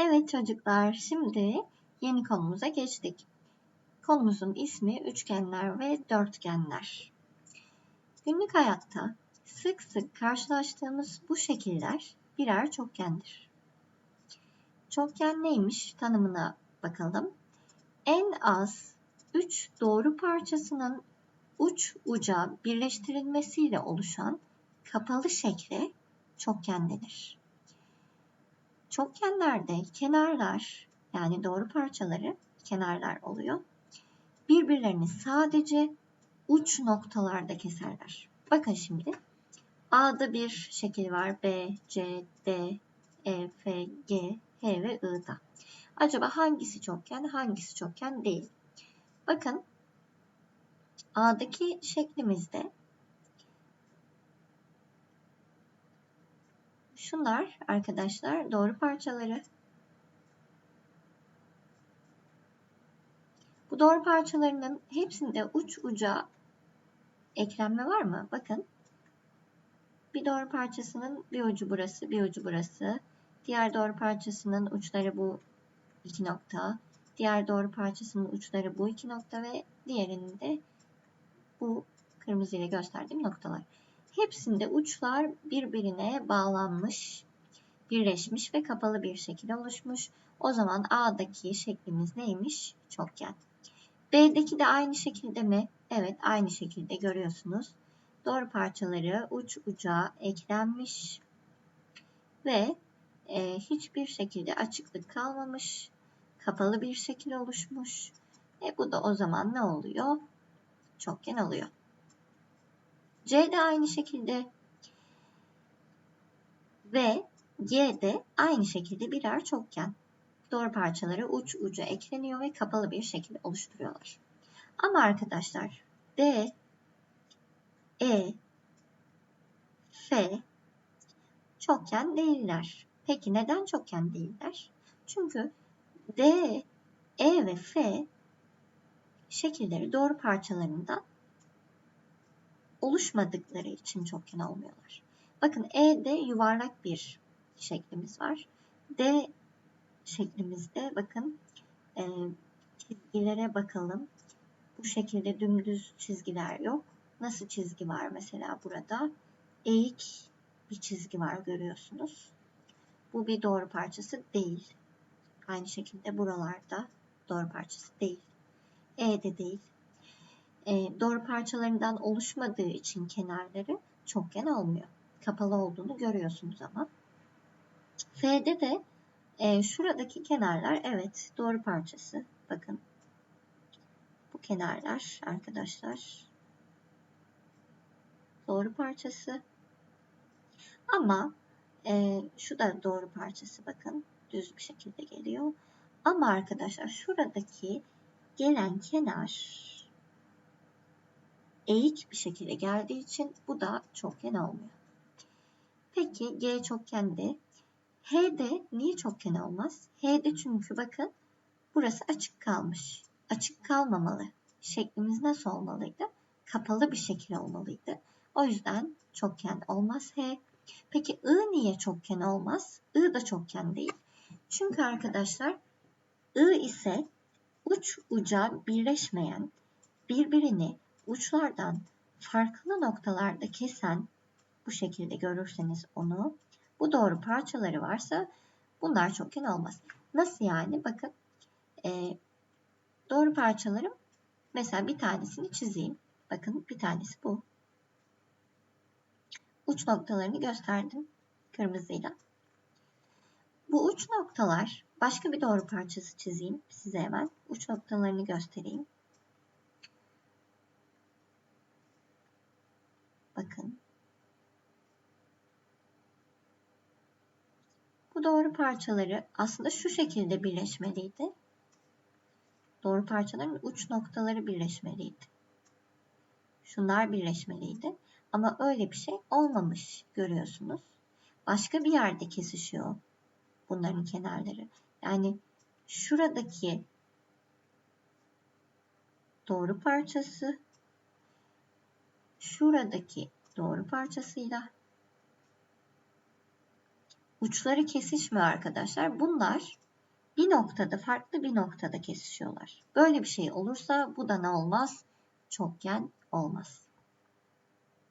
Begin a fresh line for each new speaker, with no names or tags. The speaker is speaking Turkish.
Evet çocuklar, şimdi yeni konumuza geçtik. Konumuzun ismi üçgenler ve dörtgenler. Günlük hayatta sık sık karşılaştığımız bu şekiller birer çokgendir. Çokgen neymiş tanımına bakalım. En az 3 doğru parçasının uç uca birleştirilmesiyle oluşan kapalı şekle çokgen denir. Çokgenlerde kenarlar yani doğru parçaları kenarlar oluyor. Birbirlerini sadece uç noktalarda keserler. Bakın şimdi A'da bir şekil var. B, C, D, E, F, G, H ve I'da. Acaba hangisi çokgen, hangisi çokgen değil? Bakın A'daki şeklimizde Şunlar arkadaşlar doğru parçaları. Bu doğru parçalarının hepsinde uç uca eklenme var mı? Bakın. Bir doğru parçasının bir ucu burası, bir ucu burası. Diğer doğru parçasının uçları bu iki nokta. Diğer doğru parçasının uçları bu iki nokta ve diğerinin de bu kırmızı ile gösterdiğim noktalar. Hepsinde uçlar birbirine bağlanmış, birleşmiş ve kapalı bir şekilde oluşmuş. O zaman A'daki şeklimiz neymiş? Çokgen. B'deki de aynı şekilde mi? Evet aynı şekilde görüyorsunuz. Doğru parçaları uç uca eklenmiş ve e, hiçbir şekilde açıklık kalmamış. Kapalı bir şekil oluşmuş. E bu da o zaman ne oluyor? Çokgen oluyor. C de aynı şekilde ve G de aynı şekilde birer çokgen. Doğru parçaları uç uca ekleniyor ve kapalı bir şekilde oluşturuyorlar. Ama arkadaşlar D, E, F çokgen değiller. Peki neden çokgen değiller? Çünkü D, E ve F şekilleri doğru parçalarından oluşmadıkları için çokgen olmuyorlar. Bakın E'de yuvarlak bir şeklimiz var. D şeklimizde bakın e, çizgilere bakalım. Bu şekilde dümdüz çizgiler yok. Nasıl çizgi var mesela burada? Eğik bir çizgi var görüyorsunuz. Bu bir doğru parçası değil. Aynı şekilde buralarda doğru parçası değil. E'de değil e, doğru parçalarından oluşmadığı için kenarları çokgen olmuyor. Kapalı olduğunu görüyorsunuz ama. F'de de e, şuradaki kenarlar evet doğru parçası. Bakın. Bu kenarlar arkadaşlar doğru parçası. Ama e, şu da doğru parçası bakın. Düz bir şekilde geliyor. Ama arkadaşlar şuradaki gelen kenar eğik bir şekilde geldiği için bu da çokgen olmuyor. Peki G çokgende H'de niye çokgen olmaz? H'de çünkü bakın burası açık kalmış. Açık kalmamalı. Şeklimiz nasıl olmalıydı? Kapalı bir şekil olmalıydı. O yüzden çokgen olmaz H. Peki I niye çokgen olmaz? I da çokgen değil. Çünkü arkadaşlar I ise uç uca birleşmeyen, birbirini uçlardan farklı noktalarda kesen bu şekilde görürseniz onu bu doğru parçaları varsa bunlar çokgen olmaz. Nasıl yani? Bakın e, doğru parçalarım mesela bir tanesini çizeyim. Bakın bir tanesi bu. Uç noktalarını gösterdim kırmızıyla. Bu uç noktalar başka bir doğru parçası çizeyim size hemen. Uç noktalarını göstereyim. Bakın. Bu doğru parçaları aslında şu şekilde birleşmeliydi. Doğru parçaların uç noktaları birleşmeliydi. Şunlar birleşmeliydi. Ama öyle bir şey olmamış görüyorsunuz. Başka bir yerde kesişiyor bunların kenarları. Yani şuradaki doğru parçası şuradaki doğru parçasıyla uçları kesişmiyor arkadaşlar. Bunlar bir noktada farklı bir noktada kesişiyorlar. Böyle bir şey olursa bu da ne olmaz? Çokgen olmaz.